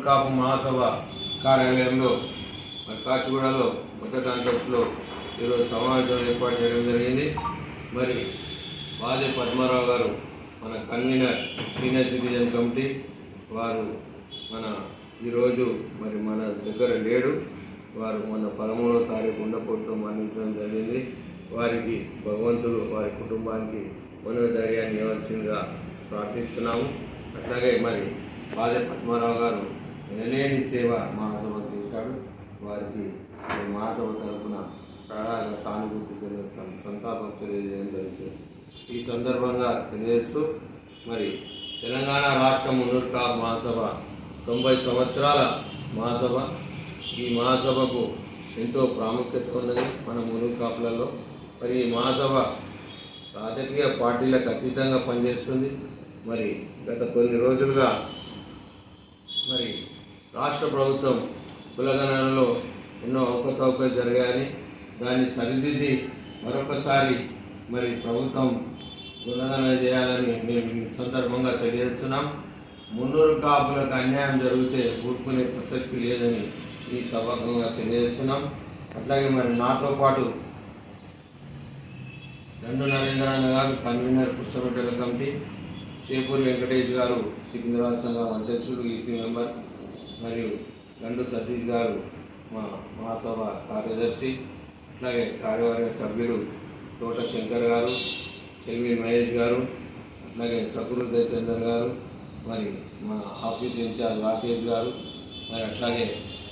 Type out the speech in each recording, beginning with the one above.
కాపు మహాసభ కార్యాలయంలో మరి కాచిగూడలో మొదటి అంతస్తులో ఈరోజు సమావేశం ఏర్పాటు చేయడం జరిగింది. మరి వాజే పద్మారావు గారు మన కన్వీనర్ సీనియర్ సిటిజన్ కమిటీ వారు మన ఈరోజు మరి మన దగ్గర లేడు. వారు మొన్న పదమూడవ తారీఖు ఉండకూడదు మరణించడం జరిగింది. వారికి భగవంతుడు వారి కుటుంబానికి మనోధైర్యాన్ని ఇవ్వాల్సిందిగా ప్రార్థిస్తున్నాము. అట్లాగే మరి బాధ పద్మారావు గారు ఎనలేని సేవ మహాసభ చేశాడు. వారికి మరి మహాసభ తరఫున ప్రగాఢ సానుభూతి తెలియ సంతాపం తెలియజేయడం జరుగుతుంది ఈ సందర్భంగా తెలియజేస్తూ మరి తెలంగాణ రాష్ట్ర మున్నూర్కా మహాసభ తొంభై సంవత్సరాల మహాసభ ఈ మహాసభకు ఎంతో ప్రాముఖ్యత ఉన్నది మన మునుగు కాపులలో మరి ఈ మహాసభ రాజకీయ పార్టీలకు అతీతంగా పనిచేస్తుంది. మరి గత కొన్ని రోజులుగా మరి రాష్ట్ర ప్రభుత్వం కులగణనలో ఎన్నో అవకతవకలు జరిగాయని దాన్ని సరిదిద్ది మరొకసారి మరి ప్రభుత్వం కులగణన చేయాలని మేము ఈ సందర్భంగా తెలియజేస్తున్నాం. మున్నూరు కాపులకు అన్యాయం జరిగితే ఊరుకునే ప్రసక్తి లేదని ఈ సభకంగా తెలియజేస్తున్నాం. అట్లాగే మరి నాతో పాటు దండు నరేంద్రనాథ్ గారు కన్వీనర్ పుస్తక కమిటీ చేపూరి వెంకటేష్ గారు సికింద్రాబాద్ సంఘం అధ్యక్షుడు ఈసీ మెంబర్ మరియు గండు సతీష్ గారు మా మహాసభ కార్యదర్శి అట్లాగే కార్యవర్గ సభ్యులు తోట శంకర్ గారు చెల్వి మహేష్ గారు అట్లాగే సకురు జయచందర్ గారు మరి మా ఆఫీస్ ఇన్ఛార్జ్ రాకేష్ గారు మరి అట్లాగే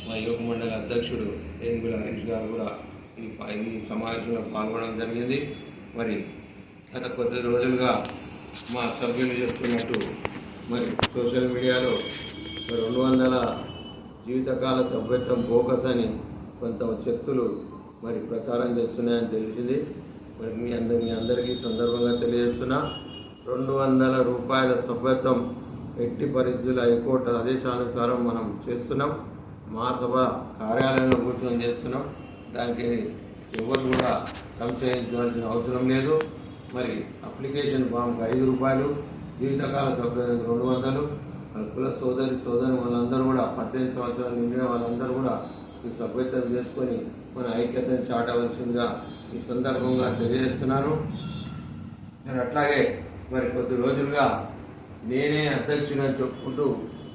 మా యువక మండలి అధ్యక్షుడు ఏనుగుల హరీష్ గారు కూడా ఈ ఈ సమావేశంలో పాల్గొనడం జరిగింది. మరి గత కొద్ది రోజులుగా మా సభ్యులు చెప్తున్నట్టు మరి సోషల్ మీడియాలో రెండు వందల జీవితకాల సభ్యత్వం ఫోకస్ అని కొంత శక్తులు మరి ప్రచారం చేస్తున్నాయని తెలిసింది. మరి మీ అందరి మీ అందరికీ సందర్భంగా తెలియజేస్తున్నా రెండు వందల రూపాయల సభ్యత్వం ఎట్టి పరిస్థితుల హైకోర్టు ఆదేశానుసారం మనం చేస్తున్నాం. మా సభ కార్యాలయంలో కూర్చొని చేస్తున్నాం. దానికి ఎవరు కూడా సంశయించాల్సిన అవసరం లేదు. మరి అప్లికేషన్ ఫామ్కి ఐదు రూపాయలు జీవితకాల సభ్యులకు రెండు వందలు కుల సోదరి సోదరి వాళ్ళందరూ కూడా పద్దెనిమిది సంవత్సరాలు నిండిన వాళ్ళందరూ కూడా ఈ సభ్యత్వం చేసుకొని మన ఐక్యతను చాటవలసిందిగా ఈ సందర్భంగా తెలియజేస్తున్నాను నేను అట్లాగే మరి కొద్ది రోజులుగా నేనే అధ్యక్షుడని చెప్పుకుంటూ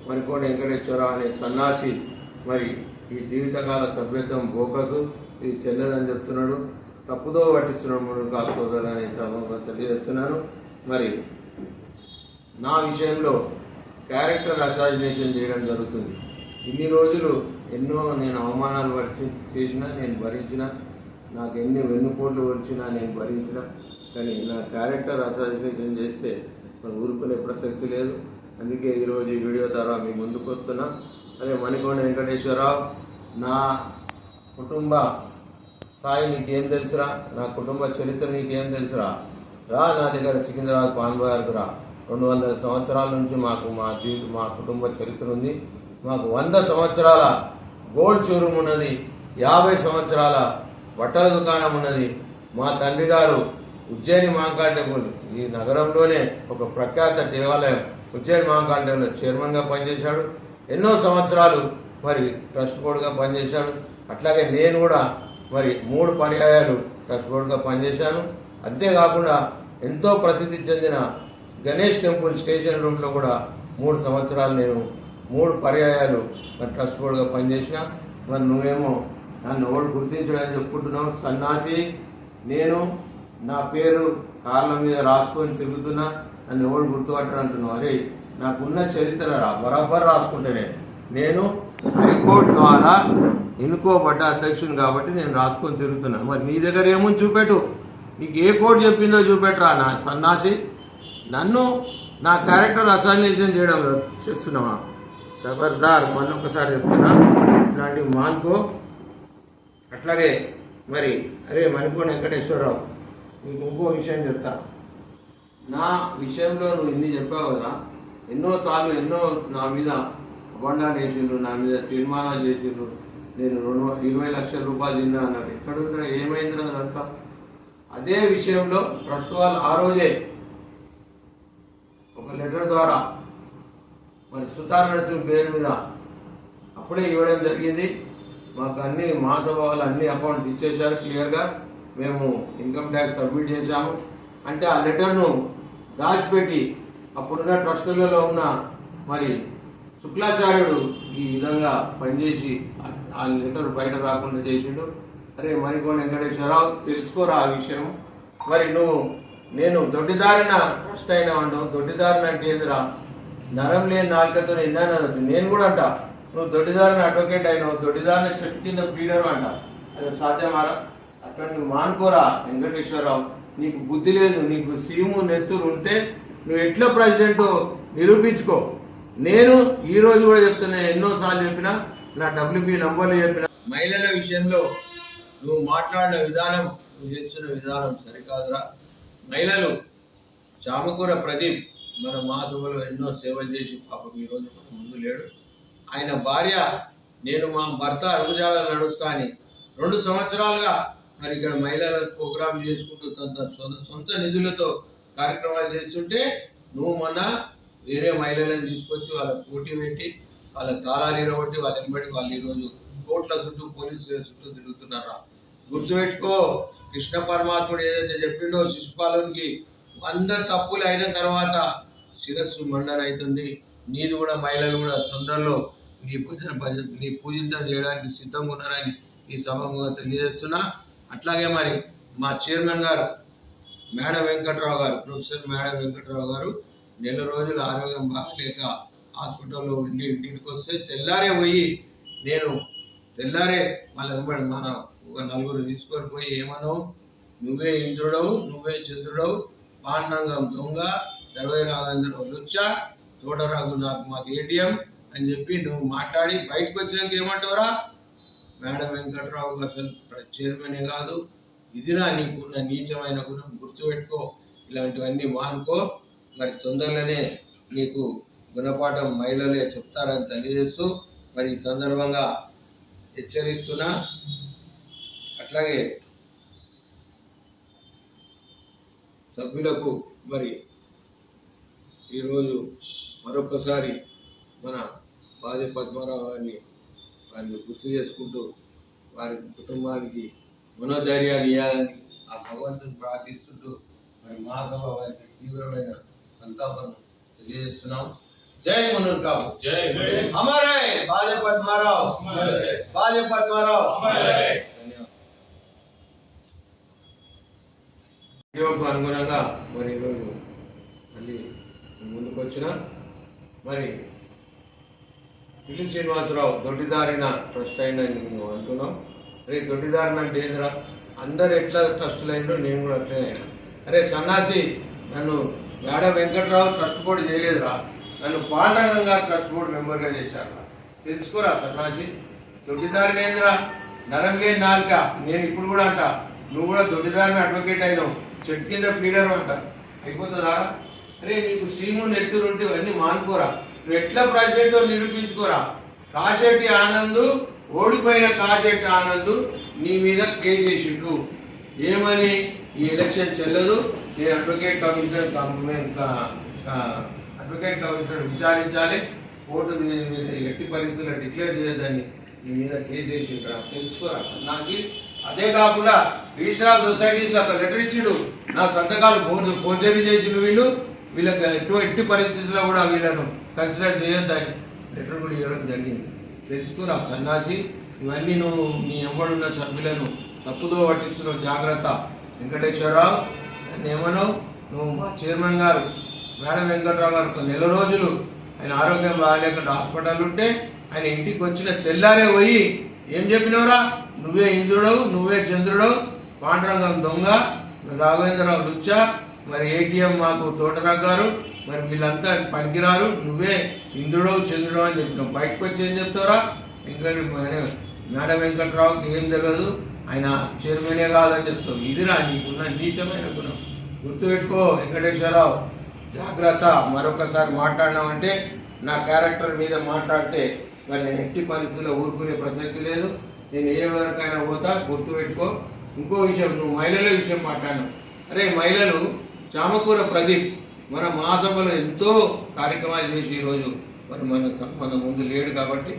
మరికోట వెంకటేశ్వరరావు అనే సన్నాసి మరి ఈ జీవితకాల సభ్యత్వం బోకసు ఇది చెల్లదని చెప్తున్నాడు. తప్పుదో పట్టిస్తున్నాడు కాదు సోదరు అనే సందర్భంగా తెలియజేస్తున్నాను. మరి నా విషయంలో క్యారెక్టర్ అసాసినేషన్ చేయడం జరుగుతుంది. ఇన్ని రోజులు ఎన్నో నేను అవమానాలు వరిచి చేసినా నేను భరించిన నాకు ఎన్ని వెన్నుపోట్లు వచ్చినా నేను భరించిన కానీ నా క్యారెక్టర్ అసాసినేషన్ చేస్తే మన ఊరుకునే ప్రసక్తి లేదు. అందుకే ఈరోజు ఈ వీడియో ద్వారా మీ ముందుకు వస్తున్నా. అదే మణికొండ వెంకటేశ్వరరావు నా కుటుంబ స్థాయి నీకేం తెలుసురా? నా కుటుంబ చరిత్ర నీకేం తెలుసురా? రా నా దగ్గర సికింద్రాబాద్ గారికి రా. రెండు వందల సంవత్సరాల నుంచి మాకు మా జీవితం మా కుటుంబ చరిత్ర ఉంది. మాకు వంద సంవత్సరాల గోల్డ్ షోరూమ్ ఉన్నది. యాభై సంవత్సరాల బట్టల దుకాణం ఉన్నది. మా తండ్రి గారు ఉజ్జయిని మహాకాళ ఈ నగరంలోనే ఒక ప్రఖ్యాత దేవాలయం ఉజ్జయిని మహాకాళ టెంపుల్ చైర్మన్గా పనిచేశాడు. ఎన్నో సంవత్సరాలు మరి ట్రస్ట్ బోర్డుగా పనిచేశాడు. అట్లాగే నేను కూడా మరి మూడు పర్యాయాలు ట్రస్ట్ బోర్డుగా పనిచేశాను. అంతేకాకుండా ఎంతో ప్రసిద్ధి చెందిన గణేష్ టెంపుల్ స్టేషన్ రూమ్లో కూడా మూడు సంవత్సరాలు నేను మూడు పర్యాయాలు మరి ట్రస్ట్ బోర్డుగా పనిచేసిన. మరి నువ్వేమో నన్ను ఎవరు గుర్తించడానికి చెప్పుకుంటున్నావు. సన్నాసి నేను నా పేరు కార్ల మీద రాసుకొని తిరుగుతున్నా. నన్ను ఎవరు గుర్తుపట్టడం అంటున్నావు అరే నాకున్న చరిత్ర రా బరాబర్ రాసుకుంటేనే నేను హైకోర్టు ద్వారా ఎన్నుకోబడ్డ అధ్యక్షుని కాబట్టి నేను రాసుకొని తిరుగుతున్నా. మరి నీ దగ్గర ఏముంది చూపెట్టు. నీకు ఏ కోర్టు చెప్పిందో చూపెట్టరా నా సన్నాసి? నన్ను నా క్యారెక్టర్ అసైనేషన్ చేయడం చేస్తున్నావా? జబర్దార్ మళ్ళొకసారి చెప్తున్నా. ఇట్లాంటివి మానుకో. అట్లాగే మరి అరే మణిపూర్ వెంకటేశ్వరరావు నీకు ఇంకో విషయం చెప్తా. నా విషయంలో నువ్వు ఇన్ని చెప్పావు కదా ఎన్నోసార్లు ఎన్నో నా మీద అబండాలు వేసిండ్రు నా మీద తీర్మానాలు చేసిండ్రు. నేను రెండు ఇరవై లక్షల రూపాయలు తిన్నా అన్నాడు. ఎక్కడ ఏమైందిరా ఏమైంది అదంతా? అదే విషయంలో ట్రస్ట్ వాళ్ళు ఆ రోజే లెటర్ ద్వారా మరి సుతార్ నరసింహ పేరు మీద అప్పుడే ఇవ్వడం జరిగింది. మాకు అన్ని మాస అన్ని అకౌంట్స్ ఇచ్చేశారు క్లియర్గా మేము ఇన్కమ్ ట్యాక్స్ సబ్మిట్ చేశాము. అంటే ఆ లెటర్ను దాచిపెట్టి అప్పుడున్న ట్రస్టులలో ఉన్న మరి శుక్లాచార్యుడు ఈ విధంగా పనిచేసి ఆ- లెటర్ బయట రాకుండా చేసిండు. అరే మరికోని వెంకటేశ్వరరావు తెలుసుకోరా ఆ విషయం? మరి నువ్వు నేను దొడ్డిదారిన ట్రస్ట్ అయినా అంటావు దొడ్డిదారిన అంటే ఏందిరా నరం లేని నాలుకతో ఎన్నాను నేను కూడా అంట నువ్వు దొడ్డిదారిన అడ్వకేట్ అయినావు దొడ్డిదారిన చెట్టు కింద బ్రీడర్ అంట. అది సాధ్యమారా అటువంటి మానుకోరా వెంకటేశ్వరరావు. నీకు బుద్ధి లేదు నీకు సీము నెత్తులు ఉంటే నువ్వు ఎట్లా ప్రెసిడెంట్ నిరూపించుకో. నేను ఈ రోజు కూడా చెప్తున్నా ఎన్నోసార్లు చెప్పినా నా డబ్ల్యూపీ నంబర్లు చెప్పిన. మహిళల విషయంలో నువ్వు మాట్లాడిన విధానం నువ్వు చేస్తున్న విధానం సరికాదురా. మహిళలు చామకూర ప్రదీప్ మన మహాసభలో ఎన్నో సేవలు చేసి పాపం ఈరోజు మన ముందు లేడు. ఆయన భార్య నేను మా భర్త అరుగుజాల నడుస్తా అని రెండు సంవత్సరాలుగా మరి ఇక్కడ మహిళల ప్రోగ్రాం చేసుకుంటూ తన సొంత సొంత నిధులతో కార్యక్రమాలు చేస్తుంటే నువ్వు మొన్న వేరే మహిళలను తీసుకొచ్చి వాళ్ళ పోటీ పెట్టి వాళ్ళ తాళాలు ఇరవట్టి వాళ్ళ ఎంబడి వాళ్ళు ఈరోజు కోట్ల చుట్టూ పోలీసు చుట్టూ తిరుగుతున్నారా? గుర్తుపెట్టుకో కృష్ణ పరమాత్ముడు ఏదైతే చెప్పిండో శిశుపాలునికి అందరు తప్పులు అయిన తర్వాత శిరస్సు మండన అవుతుంది నీది కూడా మహిళలు కూడా తొందరలో నీ పూజన నీ పూజించడం చేయడానికి సిద్ధంగా ఉన్నారని ఈ సభముగా తెలియజేస్తున్నా. అట్లాగే మరి మా చైర్మన్ గారు మేడం వెంకట్రావు గారు ప్రొఫెసర్ మేడం వెంకట్రావు గారు నెల రోజులు ఆరోగ్యం బాగలేక హాస్పిటల్లో ఉండి ఇంటికి వస్తే తెల్లారే పోయి నేను తెల్లారే వాళ్ళ మన ఒక నలుగురు తీసుకొని పోయి ఏమనవు? నువ్వే ఇంద్రుడవు నువ్వే చంద్రుడవు. పాండంగం దొంగ ఇరవై రాగేంద్రరావు లుచ్చ తోటరాదు నాకు మాకు ఏటీఎం అని చెప్పి నువ్వు మాట్లాడి బయటకు వచ్చినాక ఏమంటావురా? మేడం వెంకట్రావు అసలు చైర్మనే కాదు. ఇదిరా నీకున్న నీచమైన గుణం గుర్తుపెట్టుకో. ఇలాంటివన్నీ మానుకో. మరి తొందరలోనే నీకు గుణపాఠం మహిళలే చెప్తారని తెలియజేస్తూ మరి ఈ సందర్భంగా హెచ్చరిస్తున్నా. అట్లాగే సభ్యులకు మరి ఈరోజు మరొకసారి మన బాధ్య పద్మారావు గారిని వారిని గుర్తు చేసుకుంటూ వారి కుటుంబానికి మనోధైర్యాన్ని ఇవ్వాలని ఆ భగవంతుని ప్రార్థిస్తుంటూ మరి మహాసభ వారికి తీవ్రమైన సంతాపం తెలియజేస్తున్నాం. జై కాపు జై జై అమరే బాల్య పద్మారావు. బాల్య పద్మారావు. ధన్యవాదాలు. వీడియోకు అనుగుణంగా మరి ఈరోజు మళ్ళీ ముందుకు వచ్చిన మరి పిల్లి శ్రీనివాసరావు దొడ్డిదారిన ట్రస్ట్ అయిందని మేము అంటున్నాం. రే దొడ్డిదారిన అంటే ఏందిరా? అందరు ఎట్లా ట్రస్టులు అయినో నేను కూడా అట్లనే అయినా. అరే సన్నాసి నన్ను మేడ వెంకట్రావు ట్రస్ట్ బోర్డు చేయలేదురా. నన్ను పాండరంగం గారు ట్రస్ట్ బోర్డు మెంబర్గా చేశారు తెలుసుకోరా సన్నాసి? దొడ్డిదారినేంద్రా ఏందిరా? నాలుక. నేను ఇప్పుడు కూడా అంట నువ్వు కూడా దొడ్డిదారిని అడ్వకేట్ అయినావు. చెట్టు కింద ప్లీడర్ అంట. అయిపోతుందా? అరే నీకు సీము నెత్తులు ఉంటే ఇవన్నీ మానుకోరా. నువ్వు ఎట్లా ప్రెసిడెంట్ నిరూపించుకోరా? కాశెట్టి ఆనందు ఓడిపోయిన కాశెట్టి ఆనందు నీ మీద కేసేసిండు ఏమని? ఈ ఎలక్షన్ చెల్లదు. నేను అడ్వకేట్ కమిషనర్ అడ్వకేట్ కమిషనర్ విచారించాలి. కోర్టు ఎట్టి పరిస్థితుల్లో డిక్లేర్ చేయదని నీ మీద కేసు వేసిండ్రా. తెలుసుకోరా? నాకు అదే కాకుండా రిజిస్టర్ ఆఫ్ సొసైటీస్ లెటర్ ఇచ్చిండు. నా సంతకాలు ఫోర్ ఫోర్జరీ చేసిన వీళ్ళు. వీళ్ళకి ఎటు ఎట్టి పరిస్థితుల్లో కూడా వీళ్ళను కన్సిడర్ చేయొద్దని లెటర్ కూడా ఇవ్వడం జరిగింది. తెలుసుకురా సన్నాసి ఇవన్నీ నువ్వు నీ ఎంబడున్న సభ్యులను తప్పుదో పట్టిస్తున్నావు. జాగ్రత్త. వెంకటేశ్వరరావు నన్ను నువ్వు మా చైర్మన్ గారు మేడం వెంకటరావు గారు నెల రోజులు ఆయన ఆరోగ్యం బాగాలేకుండా హాస్పిటల్ ఉంటే ఆయన ఇంటికి వచ్చిన తెల్లారే పోయి ఏం చెప్పినవరా నువ్వే ఇంద్రుడవు నువ్వే చంద్రుడవు పాండురంగం దొంగ రాఘవేంద్రరావు లుచ్చా మరి ఏటీఎం మాకు తోటరావు గారు మరి వీళ్ళంతా పనికిరారు నువ్వే ఇంద్రుడవు చంద్రుడవు అని చెప్పినావు బయటకు వచ్చి ఏం చెప్తావరా? వెంకట మేడ వెంకట్రావుకి ఏం తెలియదు ఆయన చైర్మనే కాదని చెప్తావు. ఇదిరా నీకున్న నీచమైన గుణం. గుర్తుపెట్టుకో వెంకటేశ్వరరావు జాగ్రత్త. మరొకసారి మాట్లాడినామంటే నా క్యారెక్టర్ మీద మాట్లాడితే మరి నేను ఎట్టి పరిస్థితుల్లో ఊరుకునే ప్రసక్తి లేదు. నేను ఏ వరకైనా పోతా గుర్తుపెట్టుకో ఇంకో విషయం నువ్వు మహిళల విషయం మాట్లాడినావు అరే మహిళలు చామకూర ప్రదీప్ మన మహాసభలో ఎంతో కార్యక్రమాలు చేసి ఈరోజు మరి మన మన ముందు లేడు కాబట్టి